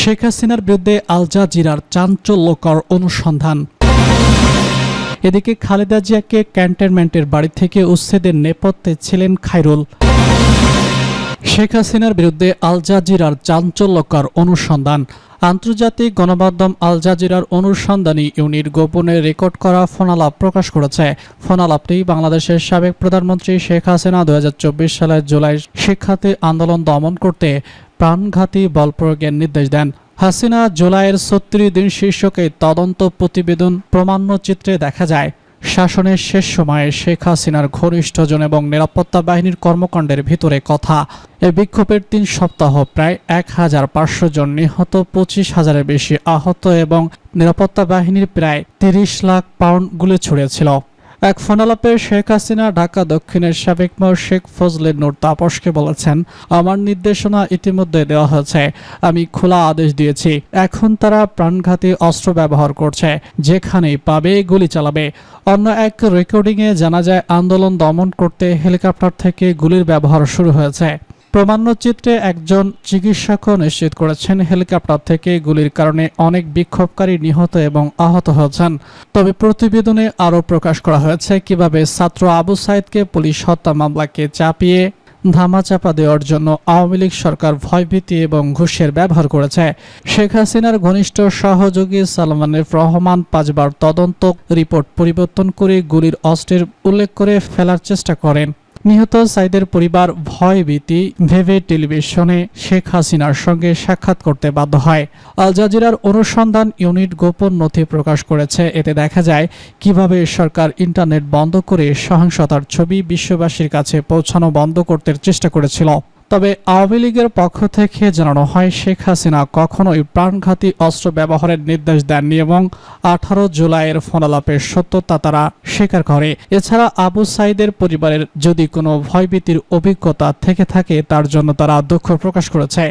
শেখ হাসিনার বিরুদ্ধে আল জাজিরার চাঞ্চল্যকর অনুসন্ধান। এদিকে খালেদা জিয়াকে ক্যান্টনমেন্টের বাড়ি থেকে উচ্ছেদের নেপথ্যে ছিলেন খাইরুল শেখ হাসিনার বিরুদ্ধে আল জাজিরার চাঞ্চল্যকর অনুসন্ধান। আন্তর্জাতিক গণমাধ্যম আল জাজিরার অনুসন্ধানী ইউনিট গোপনে রেকর্ড করা ফোনালাপ প্রকাশ করেছে। ফোনালাপটি বাংলাদেশের সাবেক প্রধানমন্ত্রী শেখ হাসিনা দুই হাজার চব্বিশ সালের জুলাই শিক্ষার্থী আন্দোলন দমন করতে প্রাণঘাতী বল প্রয়োগের নির্দেশ দেন। হাসিনা জুলাইয়ের ছত্রিশ দিন শীর্ষকে তদন্ত প্রতিবেদন প্রমাণ্যচিত্রে দেখা যায়, শাসনের শেষ সময়ে শেখ হাসিনার ঘনিষ্ঠজন এবং নিরাপত্তা বাহিনীর কর্মকাণ্ডের ভিতরে কথা। এই বিক্ষোভের তিন সপ্তাহ প্রায় এক হাজার পাঁচশো জন নিহত, পঁচিশ হাজারের বেশি আহত এবং নিরাপত্তা বাহিনীর প্রায় তিরিশ লাখ পাউন্ড গুলি ছুড়েছিল এক ফোনালাপে শেখ হাসিনা ঢাকা দক্ষিণের সাবেক মেয়র শেখ ফজলে নূর তাপসকে বলেছেন, আমার নির্দেশনা ইতিমধ্যে দেওয়া হয়েছে। আমি খোলা আদেশ দিয়েছি। এখন তারা প্রাণঘাতী অস্ত্র ব্যবহার করছে। যেখানেই পাবে গুলি চালাবে। অন্য এক রেকর্ডিংয়ে জানা যায়, আন্দোলন দমন করতে হেলিকপ্টার থেকে গুলির ব্যবহার শুরু হয়েছে। প্রমাণ্যচিত্রে একজন চিকিৎসকও নিশ্চিত করেছেন, হেলিকপ্টার থেকে গুলির কারণে অনেক বিক্ষোভকারী নিহত এবং আহত হয়েছেন। তবে প্রতিবেদনে আরও প্রকাশ করা হয়েছে কীভাবে ছাত্র আবু সাইদকে পুলিশ হত্যা মামলাকে চাপিয়ে ধামাচাপা দেওয়ার জন্য আওয়ামী লীগ সরকার ভয়ভীতি এবং ঘুষের ব্যবহার করেছে। শেখ হাসিনার ঘনিষ্ঠ সহযোগী সালমানের রহমান পাঁচবার তদন্ত রিপোর্ট পরিবর্তন করে গুলির অস্ত্রের উল্লেখ করে ফেলার চেষ্টা করেন। নিহত সাইদের পরিবার ভয় ভীতি ভেবে টেলিভিশনে শেখ হাসিনার সঙ্গে সাক্ষাৎ করতে বাধ্য হয়। আল জাজিরার অনুসন্ধান ইউনিট গোপন নথি প্রকাশ করেছে। এতে দেখা যায়, কীভাবে সরকার ইন্টারনেট বন্ধ করে সহিংসতার ছবি বিশ্ববাসীর কাছে পৌঁছানো বন্ধ করতে চেষ্টা করেছিল। তবে আওয়ামী লীগের পক্ষ থেকে জানানো হয়, শেখ হাসিনা কখনোই প্রাণঘাতী অস্ত্র ব্যবহারের নির্দেশ দেননি এবং আঠারো জুলাইয়ের ফোনালাপের সত্যতা তারা স্বীকার করে। এছাড়া আবু সাইদের পরিবারের যদি কোনো ভয়ভীতির অভিজ্ঞতা থেকে থাকে, তার জন্য তারা দুঃখ প্রকাশ করেছে।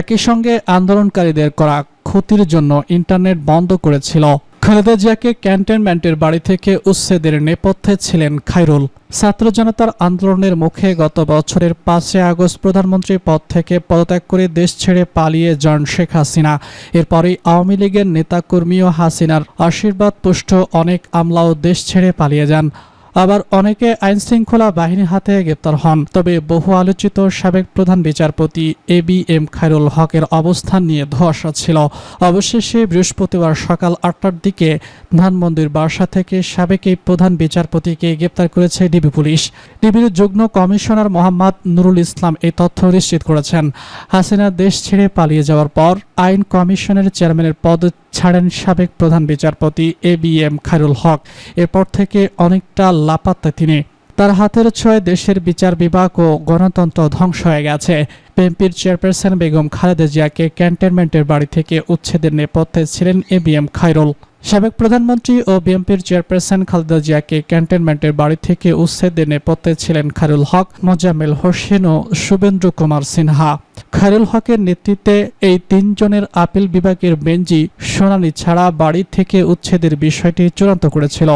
একই সঙ্গে আন্দোলনকারীদের করা ক্ষতির জন্য ইন্টারনেট বন্ধ করেছিল। খালেদা জিয়াকে ক্যান্টনমেন্টের বাড়ি থেকে উচ্ছেদের নেপথ্যে ছিলেন খাইরুল ছাত্র জনতার আন্দোলনের মুখে গত বছরের পাঁচে আগস্ট প্রধানমন্ত্রী পদ থেকে পদত্যাগ করে দেশ ছেড়ে পালিয়ে যান শেখ হাসিনা। এরপরই আওয়ামী লীগের নেতাকর্মী ও হাসিনার আশীর্বাদ পুষ্ট অনেক আমলাও দেশ ছেড়ে পালিয়ে যান। আবার অনেকে আইন শৃঙ্খলা বাহিনীর হাতে গ্রেপ্তার হন। তবে বহু আলোচিত সাবেক প্রধান বিচারপতি এ বি এম খায়রুল হকের অবস্থান নিয়ে ধোয়াশা ছিল। অবশেষে বৃহস্পতিবার সকাল আটটার দিকে ধানমন্দির বাসা থেকে সাবেক এই প্রধান বিচারপতিকে গ্রেপ্তার করেছে ডিবি পুলিশ। ডিবির যুগ্ম কমিশনার মোহাম্মদ নুরুল ইসলাম এই তথ্য নিশ্চিত করেছেন। হাসিনা দেশ ছেড়ে পালিয়ে যাওয়ার পর আইন কমিশনের চেয়ারম্যানের পদ ছাড়েন সাবেক প্রধান বিচারপতি A B M Khairul Haque. এরপর থেকে অনেকটা লাপাত্তা তিনি। তার হাতের ছয় দেশের বিচার বিভাগ ও গণতন্ত্র ধ্বংস হয়ে গেছে। বিএনপির চেয়ারপারসন বেগম খালেদা জিয়াকে ক্যান্টনমেন্টের বাড়ি থেকে উচ্ছেদের নেপথ্যে ছিলেন এ বি এম খায়রুল। সাবেক প্রধানমন্ত্রী ও বিএনপির চেয়ারপারসন খালেদা জিয়াকে ক্যান্টনমেন্টের বাড়ি থেকে উচ্ছেদের নেপথ্যে ছিলেন খারুল হক মোজামেল হোসেন ও শুভেন্দ্র কুমার সিনহা। খারুল হকের নেতৃত্বে এই তিনজনের আপিল বিভাগের বেঞ্জি শুনানি ছাড়া বাড়ি থেকে উচ্ছেদের বিষয়টি চূড়ান্ত করেছিল।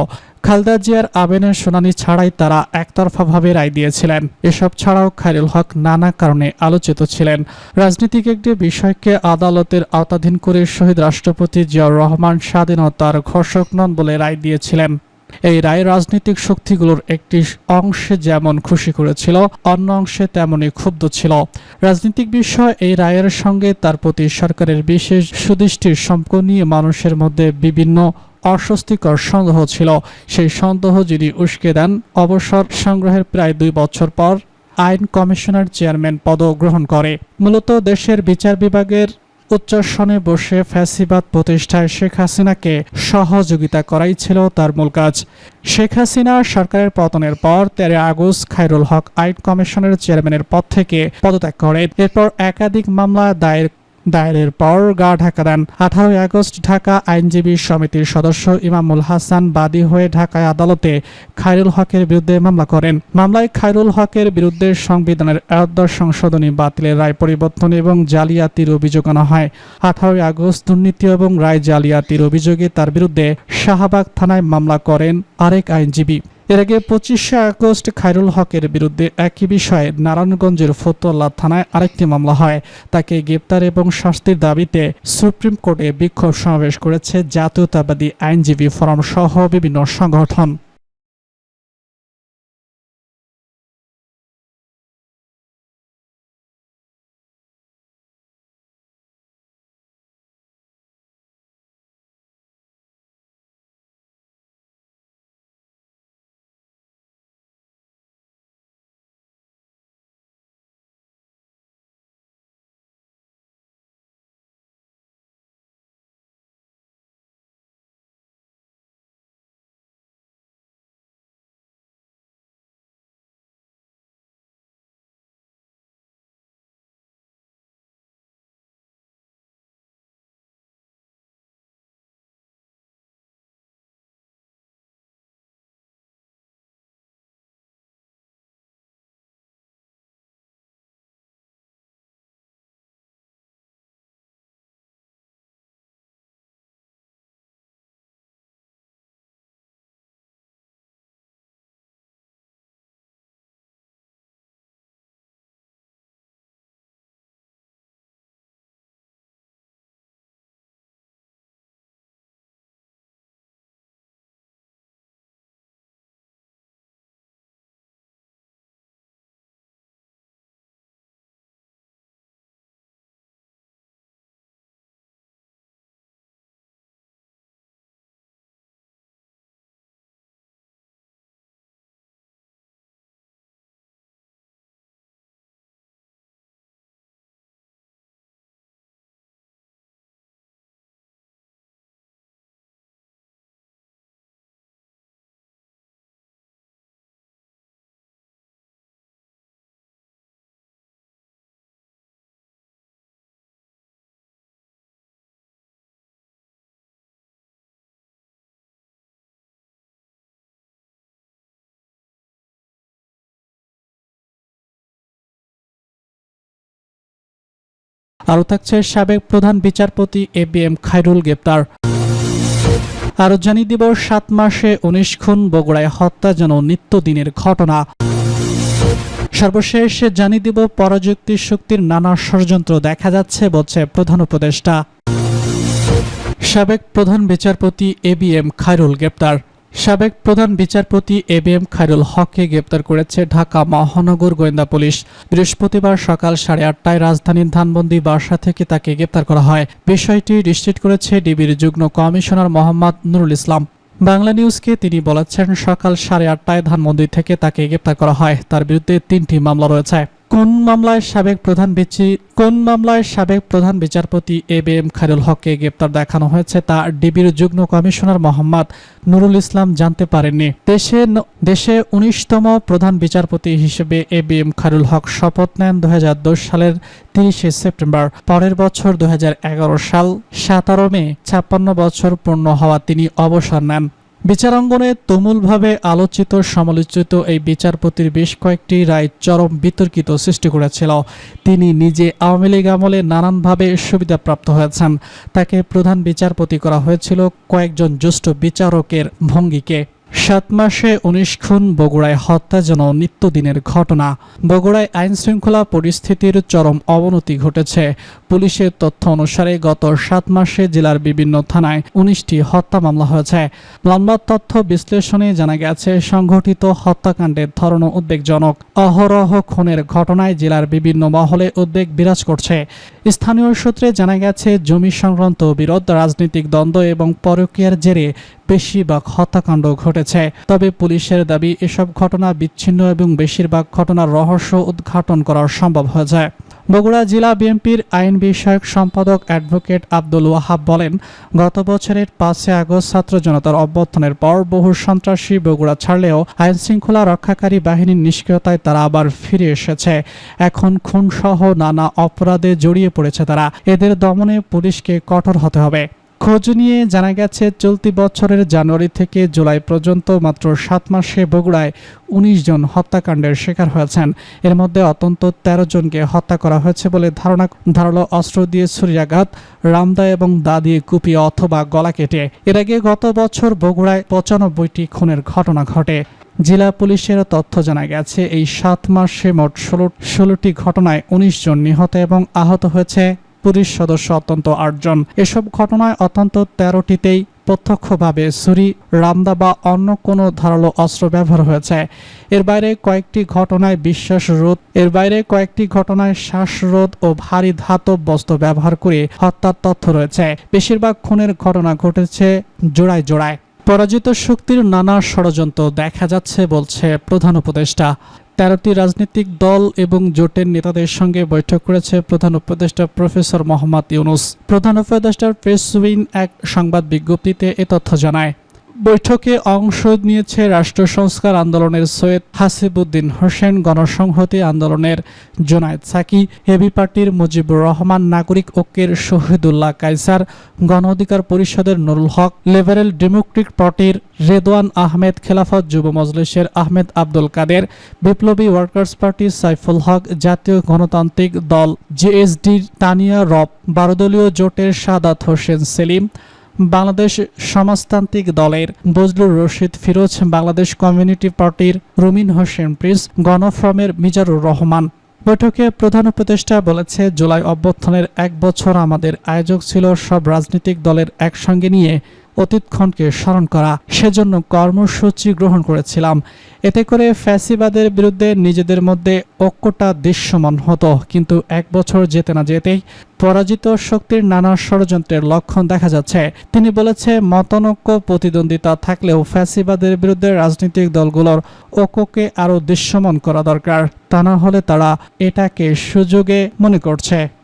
খালদা জিয়ার আবেনের শুনানি ছাড়াই তারা একতরফাভাবে রায় দিয়েছিলেন। এসব ছাড়াও খায়রুল হক নানা কারণে আলোচিত ছিলেন। রাজনীতিক একটি বিষয়কে আদালতের আওতাধীন করে শহীদ রাষ্ট্রপতি জিয়াউর রহমান স্বাধীনতার ঘোষক নন বলে রায় দিয়েছিলেন। এই রায় রাজনৈতিক শক্তিগুলোর একটি অংশে যেমন খুশি করেছিল, অন্য অংশে তেমনই ক্ষুব্ধ ছিল। রাজনৈতিক বিষয় এই রায়ের সঙ্গে তার প্রতি সরকারের বিশেষ সুদৃষ্টির সম্পর্ক নিয়ে মানুষের মধ্যে বিভিন্ন অস্বস্তিকর সন্দেহ ছিল। সেই সন্দেহ যিনি উস্কে দেন, অবসর সংগ্রহের প্রায় দুই বছর পর আইন কমিশনার চেয়ারম্যান পদ গ্রহণ করে। মূলত দেশের বিচার বিভাগের উচ্চাসনে বসে ফ্যাসিবাদ প্রতিষ্ঠায় শেখ হাসিনাকে সহযোগিতা করাই ছিল তার মূল কাজ। শেখ হাসিনা সরকারের পতনের পর তেরো আগস্ট খায়রুল হক আইন কমিশনের চেয়ারম্যানের পদ থেকে পদত্যাগ করেন। এরপর একাধিক মামলা দায়ের দায়েরের পর গা ঢাকা দেন। আঠারোই আগস্ট ঢাকা আইনজীবী সমিতির সদস্য ইমামুল হাসান বাদী হয়ে ঢাকায় আদালতে খায়রুল হকের বিরুদ্ধে মামলা করেন। মামলায় খায়রুল হকের বিরুদ্ধে সংবিধানের একাদশ সংশোধনী বাতিলের রায় পরিবর্তন এবং জালিয়াতির অভিযোগ আনা হয়। আঠারোই আগস্ট দুর্নীতি এবং রায় জালিয়াতির অভিযোগে তার বিরুদ্ধে শাহবাগ থানায় মামলা করেন আরেক আইনজীবী। এর আগে পঁচিশে আগস্ট খাইরুল হকের বিরুদ্ধে একই বিষয়ে নারায়ণগঞ্জের ফতুল্লা থানায় আরেকটি মামলা হয়। তাকে গ্রেপ্তার এবং শাস্তির দাবিতে সুপ্রিম কোর্টে বিক্ষোভ সমাবেশ করেছে জাতীয়তাবাদী আইনজীবী ফোরাম সহ বিভিন্ন সংগঠন। আরও থাকছে সাবেক প্রধান বিচারপতি এ বি এম খায়রুল গ্রেপ্তার। আরও জানিয়ে দিব, সাত মাসে উনিশ খুন, বগুড়ায় হত্যা যেন নিত্যদিনের ঘটনা। সর্বশেষ জানিয়ে দিব পরাযুক্তি শক্তির নানা ষড়যন্ত্র দেখা যাচ্ছে, বলছে প্রধান উপদেষ্টা। সাবেক প্রধান বিচারপতি এ বি এম খায়রুল গ্রেপ্তার। সাবেক প্রধান বিচারপতি এ বি এম খায়রুল হককে গ্রেপ্তার করেছে ঢাকা মহানগর গোয়েন্দা পুলিশ। বৃহস্পতিবার সকাল সাড়ে আটটায় রাজধানীর ধানবন্দি বাসা থেকে তাকে গ্রেপ্তার করা হয়। বিষয়টি নিশ্চিত করেছে ডিবির যুগ্ম কমিশনার মোহাম্মদ নুরুল ইসলাম। বাংলা নিউজকে তিনি বলেছেন, সকাল সাড়ে আটটায় ধানমন্দির থেকে তাকে গ্রেপ্তার করা হয়। তার বিরুদ্ধে তিনটি মামলা রয়েছে। কোন মামলায় সাবেক প্রধান বিচার কোন মামলায় সাবেক প্রধান বিচারপতি এ বি এম খায়রুল হককে গ্রেপ্তার দেখানো হয়েছে তা ডিবির যুগ্ম কমিশনার মোহাম্মদ নুরুল ইসলাম জানতে পারেননি। দেশে দেশে উনিশতম প্রধান বিচারপতি হিসেবে A B M Khairul Haque শপথ নেন দু হাজার দশ সালের তিরিশে সেপ্টেম্বর। পরের বছর দু হাজার এগারো সাল সাতারো মে ছাপ্পান্ন বছর পূর্ণ হওয়া তিনি অবসর নেন। বিচারাঙ্গনে তুমুলভাবে আলোচিত সমালোচিত এই বিচারপতির বেশ কয়েকটি রায় চরম বিতর্কিত সৃষ্টি করেছিল। তিনি নিজে আওয়ামী লীগ আমলে নানানভাবে সুবিধাপ্রাপ্ত হয়েছেন। তাকে প্রধান বিচারপতি করা হয়েছিল কয়েকজন জ্যেষ্ঠ বিচারকের ভঙ্গিকে। সাত মাসে উনিশ খুন, বগুড়ায় হত্যা যেন নিত্যদিনের ঘটনা। বগুড়ায় আইন শৃঙ্খলা পরিস্থিতির চরম অবনতি ঘটেছে। পুলিশের তথ্য অনুসারে গত সাত মাসে জেলার বিভিন্ন থানায় উনিশটি হত্যা মামলা হয়েছে। মামলার তথ্য বিশ্লেষণে জানা গেছে, সংঘটিত হত্যাকাণ্ডের ধরন উদ্বেগজনক। অহরহ খুনের ঘটনায় জেলার বিভিন্ন মহলে উদ্বেগ বিরাজ করছে। স্থানীয় সূত্রে জানা গেছে, জমি সংক্রান্ত বিরোধ, রাজনৈতিক দ্বন্দ্ব এবং পরকীয়ার জেরে বেশিরভাগ হত্যাকাণ্ড ঘটেছে। তবে পুলিশের দাবি, এসব ঘটনা বিচ্ছিন্ন এবং বেশিরভাগ ঘটনার রহস্য উদ্ঘাটন করা সম্ভব হয়েছে। বগুড়া জেলা বিএনপির আইন বিষয়ক সম্পাদক অ্যাডভোকেট আব্দুল ওয়াহাব বলেন, গত বছরের পাঁচে আগস্ট ছাত্র জনতার অভ্যর্থনের পর বহু সন্ত্রাসী বগুড়া ছাড়লেও আইন শৃঙ্খলা রক্ষাকারী বাহিনীর নিষ্ক্রিয়তায় তারা আবার ফিরে এসেছে। এখন খুনসহ নানা অপরাধে জড়িয়ে পড়েছে তারা। এদের দমনে পুলিশকে কঠোর হতে হবে। খোঁজ নিয়ে জানা গেছে, চলতি বছরের জানুয়ারি থেকে জুলাই পর্যন্ত মাত্র সাত মাসে বগুড়ায় উনিশ জন হত্যাকাণ্ডের শিকার হয়েছেন। এর মধ্যে অত্যন্ত তেরো জনকে হত্যা করা হয়েছে বলে ধারণা, ধারালো অস্ত্র দিয়ে ছুরিয়াঘাত, রামদা এবং দা দিয়ে কুপিয়ে অথবা গলা কেটে। এর আগে গত বছর বগুড়ায় পঁচানব্বইটি খুনের ঘটনা ঘটে। জেলা পুলিশের তথ্য জানা গেছে, এই সাত মাসে মোট ষোলো, ষোলোটি ঘটনায় উনিশ জন নিহত এবং আহত হয়েছে। পুলিশ সদস্য অত্যন্ত আটজন। এসব ঘটনায় অত্যন্ত তেরোটিতেই প্রত্যক্ষভাবে ছুরি, রামদা বা অন্য কোনো ধারালো অস্ত্র ব্যবহার হয়েছে। এর বাইরে কয়েকটি ঘটনায় বিশ্বাস রোধ, এর বাইরে কয়েকটি ঘটনায় শ্বাসরোধ ও ভারী ধাতব বস্ত্র ব্যবহার করে হত্যার তথ্য রয়েছে। বেশিরভাগ খুনের ঘটনা ঘটেছে জোড়ায় জোড়ায়। পরাজিত শক্তির নানা ষড়যন্ত্র দেখা যাচ্ছে, বলছে প্রধান উপদেষ্টা। তেরোটি রাজনৈতিক দল এবং জোটের নেতাদের সঙ্গে বৈঠক করেছে প্রধান উপদেষ্টা প্রফেসর মোহাম্মদ ইউনুস। প্রধান উপদেষ্টার প্রেস উইং এক সংবাদ বিজ্ঞপ্তিতে এ তথ্য জানায়। বৈঠকে অংশ নিয়েছে রাষ্ট্র সংস্কার আন্দোলনের সৈয়দ হাসিবুদ্দিন হোসেন, গণসংহতি আন্দোলনের জোনায়েদ সাকি হেভি পার্টির মুজিবুর রহমান, নাগরিক ঐক্যের শহীদুল্লাহ কাইসার গণ অধিকার পরিষদের নুরুল হক, লিবারেল ডেমোক্রেটিক পার্টির রেদওয়ান আহমেদ খেলাফত যুব মজলিসের আহমেদ আব্দুল কাদের, বিপ্লবী ওয়ার্কার্স পার্টি সাইফুল হক, জাতীয় গণতান্ত্রিক দল জেএসডির তানিয়া রব, বারোদলীয় জোটের সাদাত হোসেন সেলিম বাংলাদেশ সমাজতান্ত্রিক দলের বজলুর রশিদ ফিরোজ বাংলাদেশ কমিউনিটি পার্টির রুমিন হোসেন প্রিন্স গণফ্রমের মিজারুর রহমান। বৈঠকে প্রধান উপদেষ্টা বলেছে, জুলাই অভ্যর্থনের এক বছর আমাদের আয়োজক ছিল সব রাজনৈতিক দলের একসঙ্গে নিয়ে অতীতক্ষণকে স্মরণ করা। সেজন্য কর্মসূচি গ্রহণ করেছিলাম। এতে করে ফ্যাসিবাদের বিরুদ্ধে নিজেদের মধ্যে ঐক্যটা দৃশ্যমান হতো। কিন্তু এক বছর যেতে না যেতেই পরাজিত শক্তির নানা ষড়যন্ত্রের লক্ষণ দেখা যাচ্ছে। তিনি বলেছে, মতনৈক্য, প্রতিদ্বন্দ্বিতা থাকলেও ফ্যাসিবাদের বিরুদ্ধে রাজনৈতিক দলগুলোর ঐক্যকে আরও দৃশ্যমান করা দরকার। তা না হলে তারা এটাকে সুযোগে মনে করছে।